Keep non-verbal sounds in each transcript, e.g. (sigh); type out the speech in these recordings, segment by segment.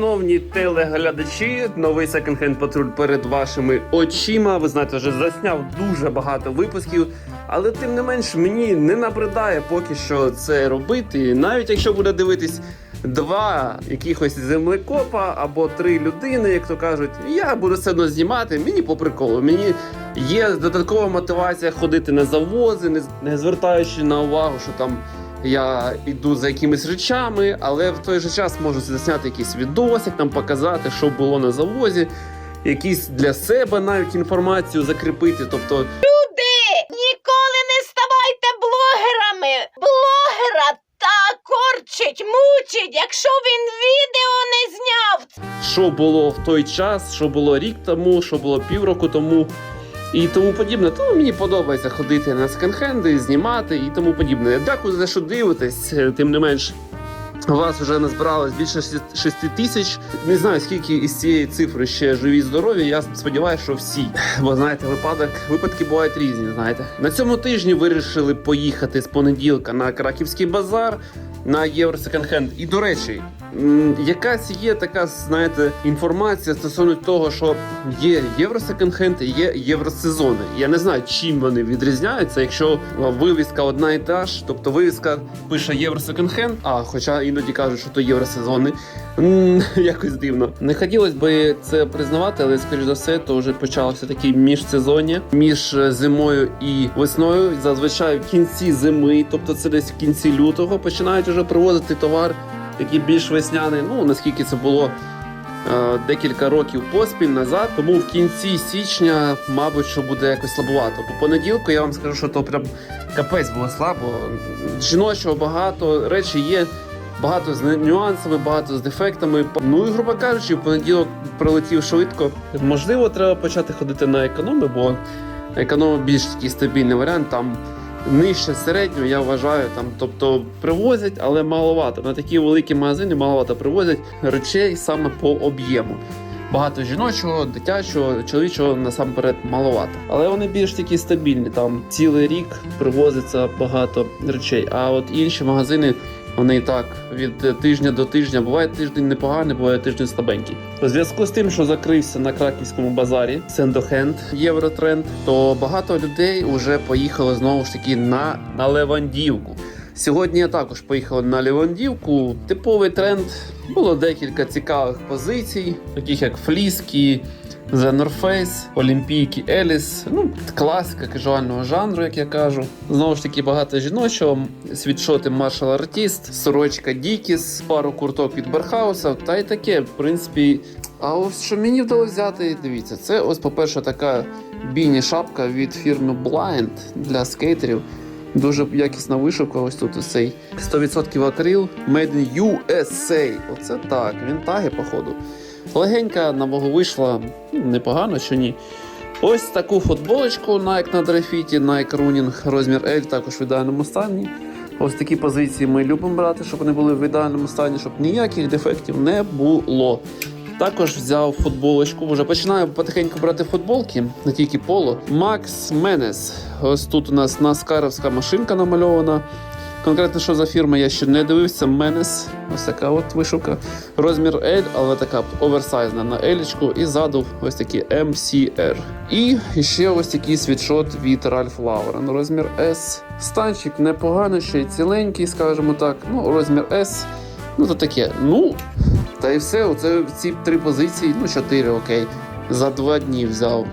Шановні телеглядачі, новий секонд-хенд патруль перед вашими очима. Ви знаєте, вже засняв дуже багато випусків, але тим не менш мені не набридає поки що це робити. Навіть якщо буде дивитись два якихось землекопа або три людини, як то кажуть, я буду все одно знімати. Мені по приколу. Мені є додаткова мотивація ходити на завози, не, звертаючи на увагу, що там я йду за якимись речами, але в той же час можу засняти якийсь відосик, там показати, що було на завозі, якісь для себе навіть інформацію закріпити. Тобто, Люди, ніколи не ставайте блогерами. Блогера так корчить, мучить, якщо він відео не зняв. що було в той час, що було рік тому, що було півроку тому. І тому подібне, тому мені подобається ходити на секонд-хенди, знімати і тому подібне. Дякую за що дивитесь. Тим не менш, вас вже назбиралось більше 6 тисяч. Не знаю, скільки із цієї цифри ще живі, здорові. Я сподіваюся, що всі. Бо знаєте, випадок, випадки бувають різні. Знаєте, на цьому тижні вирішили поїхати з понеділка на Краківський базар на Євро Секонд-хенд. І до речі, якась є така, знаєте, інформація стосовно того, що є євро секонд-хенд і є євросезони. Я не знаю, чим вони відрізняються, якщо вивіска одна і та ж, тобто вивіска пише євро секонд-хенд, а хоча іноді кажуть, що то євросезони. (laughs) Якось дивно. Не хотілося би це признавати, але скоріш за все, то вже почалося таке міжсезоння між е, зимою і весною. Зазвичай в кінці зими, тобто це десь в кінці лютого, починають вже привозити товар, який більш весняний. Ну наскільки це було. е, Декілька років поспіль назад, тому в кінці січня, мабуть, що буде якось слабувато. По понеділку я вам скажу, що то прям капець було слабо. Жіночого багато, речі є, багато з нюансами, багато з дефектами. Ну і грубо кажучи, понеділок пролетів швидко. Можливо, треба почати ходити на економи, бо економи більш такий стабільний варіант. Там нижче середнього, я вважаю, там, тобто привозять, але маловато. На такі великі магазини маловато привозять речей саме по об'єму. Багато жіночого, дитячого, чоловічого насамперед маловато. Але вони більш такі стабільні. Там цілий рік привозиться багато речей. А от інші магазини вони і так від тижня до тижня. Буває тиждень непоганий, буває тиждень слабенький. У зв'язку з тим, що закрився на краківському базарі Сендохенд Євротренд, то багато людей вже поїхало знову ж таки на, на Левандівку. Сьогодні я також поїхав на Левандівку. Типовий тренд. Було декілька цікавих позицій, таких як фліски, The North Face, Олімпійки Еліс. Ну, класика кажуального жанру, як я кажу. Знову ж таки, багато жіночого, світшоти Artist, сорочка Дікіс, пару курток від Берхауса, та й таке, в принципі. А ось що мені вдалося взяти, дивіться, це ось, по-перше, така бійні шапка від фірми Blind для скейтерів. Дуже якісна вишивка, ось тут ось цей 100% акрил, Made in USA. Оце так, вінтаги, походу. Легенька на вагу вийшла, ну, непогано чи ні. Ось таку футболочку Nike на дрефіті, Nike Running розмір L, також в ідеальному стані. Ось такі позиції ми любимо брати, щоб вони були в ідеальному стані, щоб ніяких дефектів не було. Також взяв футболочку. Вже починаю потихеньку брати футболки, не тільки поло. Макс Менес. Ось тут у нас наскаровська машинка намальована. Конкретно, що за фірма, я ще не дивився. Менес. Ось така от вишивка. Розмір L, але така оверсайзна на L. І ззаду ось такі MCR. І ще ось такий світшот від Ralph Lauren. Розмір S. Станчик непоганий, ще й ціленький, скажімо так. Ну, розмір S. Ну, то таке. Ну, та й все. Оце ці три позиції, ну, чотири, окей. За два дні взяв.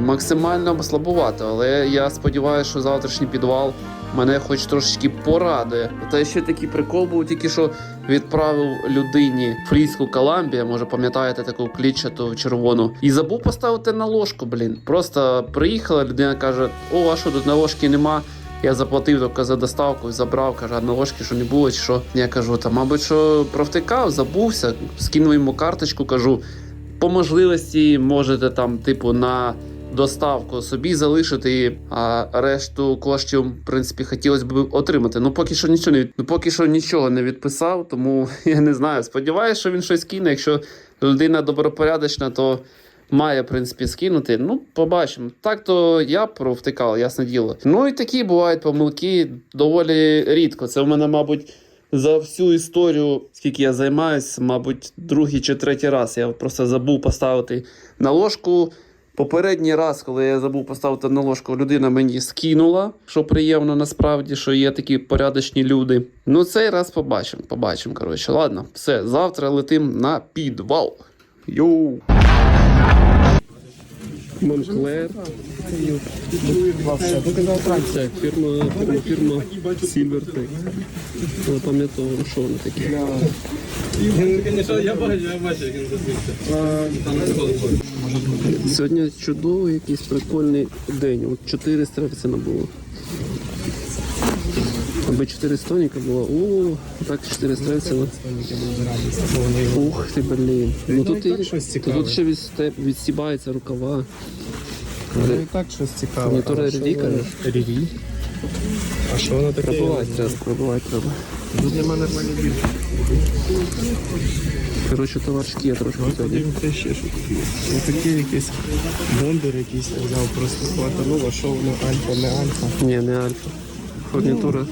Максимально слабувато, але я сподіваюся, що завтрашній підвал мене хоч трошечки порадує. Та ще такий прикол був, тільки що відправив людині фліску Коламбія, може пам'ятаєте таку клітчату червону, і забув поставити на ложку, блін. Просто приїхала, людина каже: О, а що тут на ложки нема? Я заплатив тільки за доставку, забрав, каже, на ложки, що не було, чи що. Я кажу, та мабуть, що провтикав, забувся, скинув йому карточку, кажу, по можливості можете там, типу, на доставку собі залишити, а решту коштів, в принципі, хотілося б отримати. Ну, поки що нічого не від... ну, поки що нічого не відписав, тому (laughs) я не знаю. Сподіваюся, що він щось кине. Якщо людина добропорядочна, то має, в принципі, скинути. Ну, побачимо. Так то я провтикав, ясне діло. Ну і такі бувають помилки доволі рідко. Це в мене, мабуть. за всю історію, скільки я займаюсь, мабуть, другий чи третій раз. Я просто забув поставити на ложку. Попередній раз, коли я забув поставити на ложку, людина мені скинула, що приємно насправді, що є такі порядочні люди. Ну, цей раз побачимо. Побачимо. Коротше, ладно, все, завтра летим на підвал. Йоу! Монклер. Так, фірма, фірма, фірма Сібертек. Запам'ятовуємо, що вони такі. Я бачу, як він засвітив. Сьогодні чудовий якийсь прикольний день. От 4 стрельцина було. Аби 4 стоніка було. О, так 4 стрельцина. Ух ти, блін. Ну тут, і, тут ще відстеп, відстібаються рукава. Ну і так щось цікаве. Монітори кажеш? RD? А що воно таке? Пробивати треба, пробивати треба. Тут нема нормальних більше. Коротше, товаришки я трошки сьогодні. Подивимося ще що тут є. Ось якісь бомбер якийсь я взяв, просто хватануло, що воно альфа, не альфа. Ні, не альфа. Фурнітура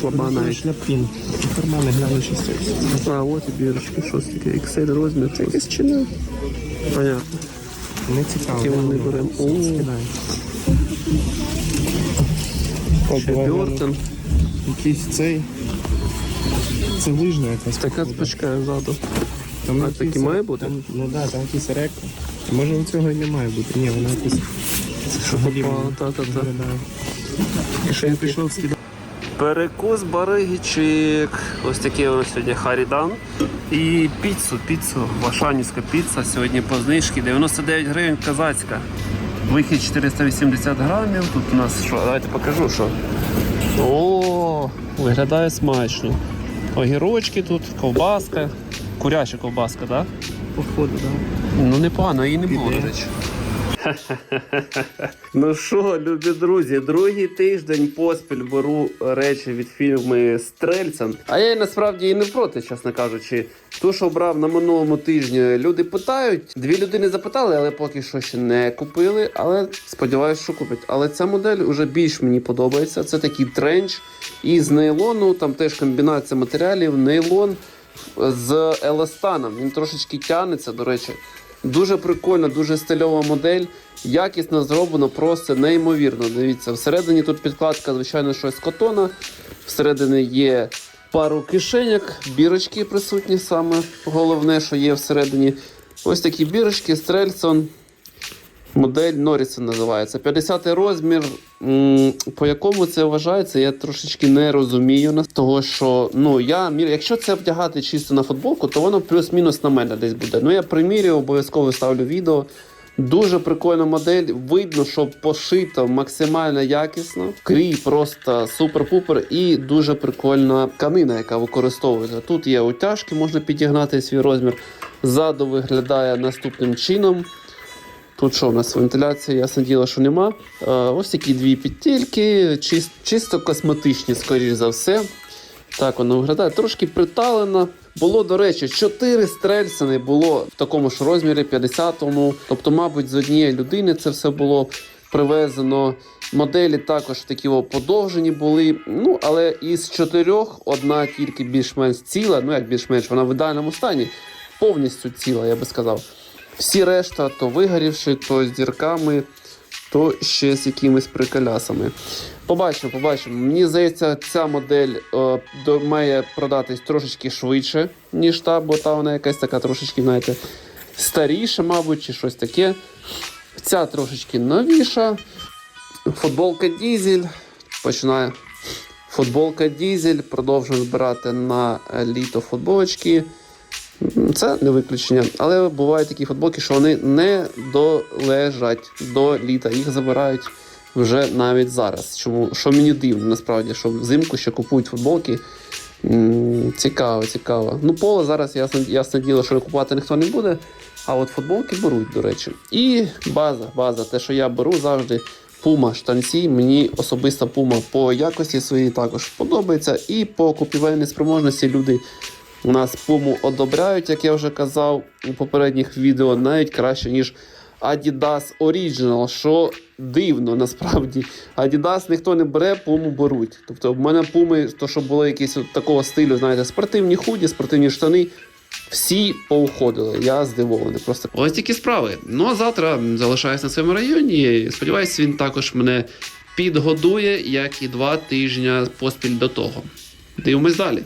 слаба навіть. Шляпін. Кармани гляну що це. А, от і бірочки, щось таке. XL розмір. Це якесь чи не? Понятно. Не цікаво. Які вони беремо. О, ще Бертон. Якийсь цей. Це лижна якась. Така походу. ззаду. Там А такі має бути? Там, ну так, да, там якийсь ректор. Може у цього і не має бути. Ні, вона якось. Що О, та-та-та. І що він пішов скидати. Перекус баригічик. Ось такий у нас сьогодні Харідан. І піцу, піцу, Вашанівська піца. Сьогодні по знижці 99 гривень казацька. Вихід 480 грамів. Тут у нас що? Давайте покажу, що. О, виглядає смачно. Огірочки тут, ковбаска. Куряча ковбаска, так? Да? Походу, так. Ну непогано, її не було, до речі. ну що, любі друзі, другий тиждень поспіль беру речі від фірми Стрельцен. А я насправді і не проти, чесно кажучи. Ту, що брав на минулому тижні, люди питають. Дві людини запитали, але поки що ще не купили. Але сподіваюся, що куплять. Але ця модель вже більш мені подобається. Це такий тренч із нейлону, там теж комбінація матеріалів, нейлон з еластаном. Він трошечки тягнеться, до речі. Дуже прикольна, дуже стильова модель. Якісно зроблено, просто неймовірно. Дивіться, всередині тут підкладка, звичайно, щось котона. Всередині є пару кишеньок, бірочки присутні саме. Головне, що є всередині. Ось такі бірочки, Стрельсон. Модель Норрісон називається. 50 розмір. По якому це вважається, я трошечки не розумію. Того, що ну я якщо це вдягати чисто на футболку, то воно плюс-мінус на мене десь буде. Ну я примірюю, обов'язково ставлю відео. Дуже прикольна модель. Видно, що пошито максимально якісно. Крій просто супер-пупер і дуже прикольна тканина, яка використовується. Тут є утяжки, можна підігнати свій розмір. Ззаду виглядає наступним чином. Тут що у нас вентиляція, ясне діло, що нема. Е, ось такі дві підтільки, чис- чисто косметичні, скоріш за все. Так воно виглядає. Трошки приталено. Було, до речі, 4 стрельцини було в такому ж розмірі 50-му. Тобто, мабуть, з однієї людини це все було привезено. Моделі також такі о, подовжені були. Ну, але із чотирьох одна тільки більш-менш ціла. Ну як більш-менш, вона в ідеальному стані, повністю ціла, я би сказав. Всі решта то вигорівши, то з дірками, то ще з якимись приколясами. Побачимо, побачимо. Мені здається, ця модель е, має продатись трошечки швидше, ніж та, бо та вона якась така трошечки, знаєте, старіша, мабуть, чи щось таке. Ця трошечки новіша. Футболка Дізель. Починає. Футболка Дізель. Продовжуємо збирати на літо футболочки. Це не виключення. Але бувають такі футболки, що вони не долежать до літа. Їх забирають вже навіть зараз. Чому що мені дивно, насправді, що взимку ще купують футболки. Цікаво, цікаво. Ну, поле зараз ясно, ясне діло, що купувати ніхто не буде. А от футболки беруть, до речі. І база, база, те, що я беру завжди. Пума штанці, мені особисто пума по якості своїй також подобається. І по купівельній спроможності люди у нас пуму одобряють, як я вже казав у попередніх відео, навіть краще, ніж Adidas Original, що дивно насправді. Adidas ніхто не бере, пуму беруть. Тобто в мене пуми, то що було якісь от такого стилю, знаєте, спортивні худі, спортивні штани. Всі поуходили. Я здивований. Просто ось такі справи. Ну а завтра залишаюсь на своєму районі. Сподіваюсь, він також мене підгодує, як і два тижні поспіль до того. Дивимось далі.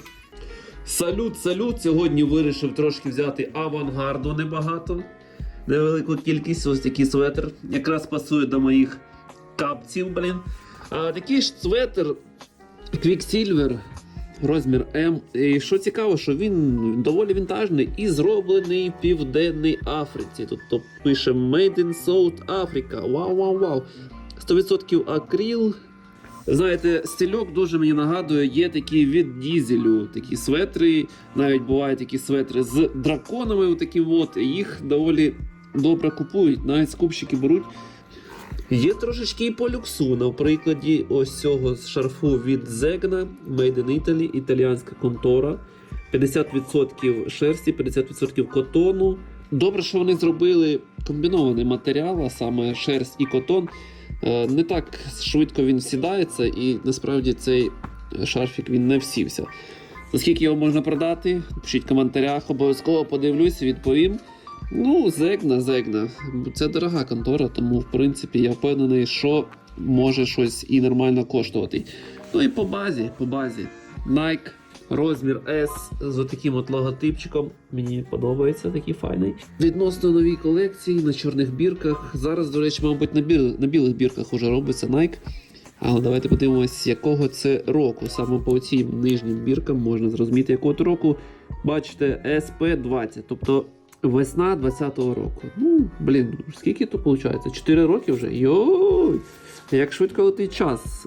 Салют, салют! Сьогодні вирішив трошки взяти авангарду небагато. Невелику кількість, ось такий светр. Якраз пасує до моїх капців, блін. А такий ж светр Quicksilver, розмір М. І що цікаво, що він доволі вінтажний і зроблений в Південній Африці. Тобто пише Made in South Africa. Вау, вау, вау. 100% акріл. Знаєте, стильок дуже мені нагадує, є такі від дізелю, такі светри. Навіть бувають такі светри з драконами, такі от. Їх доволі добре купують, навіть скупщики беруть. Є трошечки і по люксу. На прикладі ось цього шарфу від Zegna, Made in Italy, італіянська контора. 50% шерсті, 50% котону. Добре, що вони зробили комбінований матеріал, а саме шерсть і котон. Е, Не так швидко він сідається, і насправді цей шарфік він не всівся. За скільки його можна продати? Пишіть в коментарях, обов'язково подивлюсь, відповім. Ну, зегна, зегна. Це дорога контора, тому в принципі я впевнений, що може щось і нормально коштувати. Ну і по базі, по базі. Nike, розмір S з таким от логотипчиком. Мені подобається такий файний. Відносно новій колекції на чорних бірках. Зараз, до речі, мабуть, на, біл... на білих бірках уже робиться Nike. Але давайте подивимось, якого це року. Саме по цим нижнім біркам можна зрозуміти, якого року. Бачите, SP20, тобто весна 20-го року. Ну, блін, скільки то виходить? 4 роки вже? Йой! Як швидко летить час.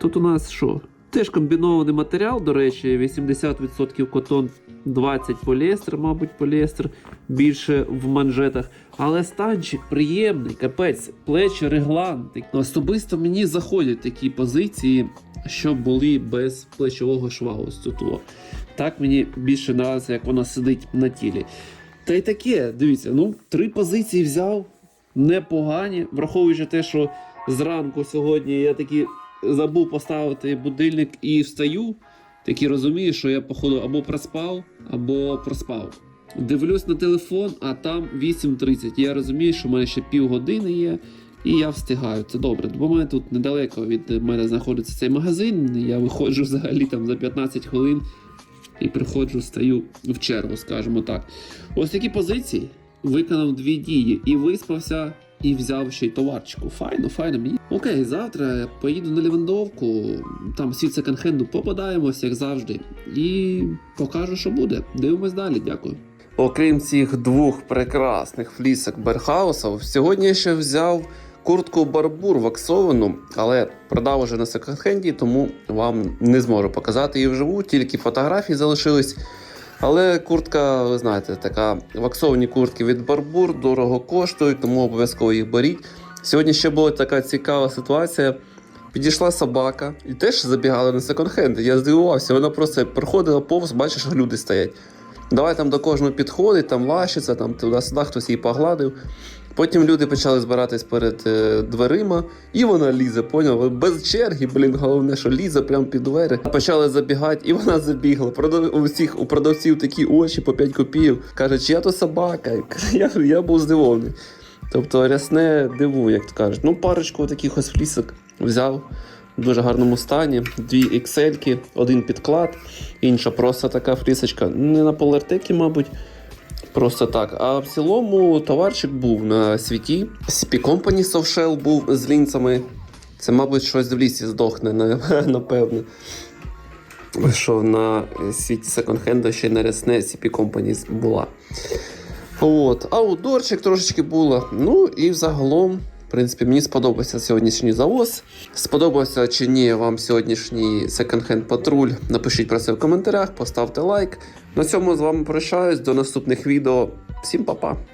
Тут у нас що? Теж комбінований матеріал, до речі, 80% котон, 20 поліестер, мабуть, поліестер більше в манжетах. Але станчик приємний, капець, плечі, реглан. Особисто мені заходять такі позиції, що були без плечового шва. Ось. Так мені більше подобається, як воно сидить на тілі. Та й таке, дивіться, ну, три позиції взяв, непогані, враховуючи те, що зранку сьогодні я таки забув поставити будильник і встаю, таки розумію, що я, походу, або проспав, або проспав. Дивлюсь на телефон, а там 8.30. Я розумію, що в мене ще півгодини є, і я встигаю. Це добре. Бо мене тут недалеко від мене знаходиться цей магазин. Я виходжу взагалі там за 15 хвилин і приходжу, стаю в чергу, скажімо так. Ось такі позиції. Виконав дві дії і виспався, і взяв ще й товарчику. Файно, файно мені. Окей, завтра поїду на Лівандовку, там всі секонд-хенду попадаємось, як завжди, і покажу, що буде. Дивимось далі, дякую. Окрім цих двох прекрасних флісок Берхауса, сьогодні я ще взяв куртку Барбур ваксовану, але продав уже на секонд-хенді, тому вам не зможу показати її вживу, тільки фотографії залишились. Але куртка, ви знаєте, така ваксовані куртки від Барбур дорого коштують, тому обов'язково їх беріть. Сьогодні ще була така цікава ситуація. Підійшла собака і теж забігала на секонд-хенд. Я здивувався, вона просто проходила повз, бачиш, люди стоять. Давай там до кожного підходить, там лащиться, там туди-сюди хтось її погладив. Потім люди почали збиратись перед е, дверима, і вона лізе, поняв? Без черги, блін, головне, що лізе прямо під двері. Почали забігати, і вона забігла. Продав... У всіх у продавців такі очі по 5 копійок. Каже, чия то собака? (laughs) Я, я був здивований. Тобто рясне диву, як то кажуть. Ну, парочку таких ось флісок взяв в дуже гарному стані. Дві XL, один підклад, інша просто така флісочка. Не на полертекі, мабуть. Просто так. А в цілому товарчик був на світі. CP Company Softshell був з лінцями. Це, мабуть, щось в лісі здохне, (laughs) напевне. Що на світі секонд-хенду ще не рясне CP Company була. От, Аудорчик трошечки було. Ну і взагалом, в принципі, мені сподобався сьогоднішній завоз. Сподобався чи ні вам сьогоднішній секонд-хенд патруль. Напишіть про це в коментарях, поставте лайк. На цьому з вами прощаюсь. До наступних відео. Всім па-па!